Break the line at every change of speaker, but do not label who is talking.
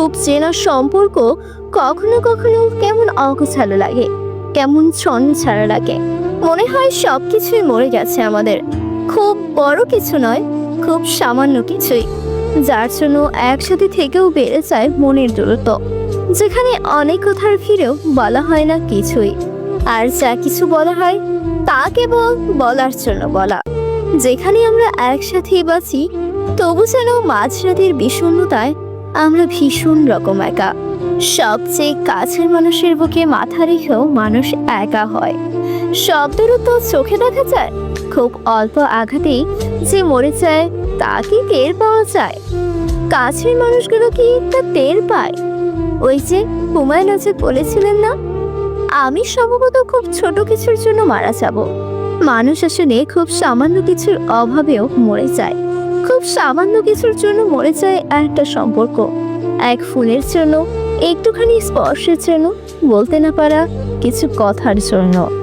খুব চেনা সম্পর্ক কখনো কখনো কেমন অগোছালো লাগে, কেমন ছন ছাড়া লাগে। মনে হয় সব কিছুই মরে গেছে আমাদের। খুব বড় কিছু নয়, খুব সামান্য কিছুই, যার জন্য একসাথে থেকেও বেড়ে যায় মনের দূরত্ব। যেখানে অনেক কথার ফিরেও বলা হয় না কিছুই। আর যা কিছু বলা হয়, তা কেবল বলার জন্য বলা। যেখানে আমরা একসাথে বাঁচি, তবু যেন মাঝরাতের বিষণ্ণতায় আমরা ভীষণ রকম একা সবচেয়ে কাছের মানুষের বুকে মাথা রেখেও মানুষ একা হয়। শব্দেরও তো চোখে দেখা যায়। খুব অল্প আঘাতেই যে মরে যায়, তা কি টের পাওয়া যায়? কাছের মানুষগুলো কি তা টের পায়? ওই যে হুমায়ুন আজাদ বলেছিলেন না, আমি সম্ভবত খুব ছোট কিছুর জন্য মারা যাব। মানুষ আসলে খুব সামান্য কিছুর অভাবেও মরে যায়। খুব সামান্য কিছুর জন্য মরে যায় একটা সম্পর্ক। এক ফুলের জন্য, একটুখানি স্পর্শের জন্য, বলতে না পারা কিছু কথার জন্য।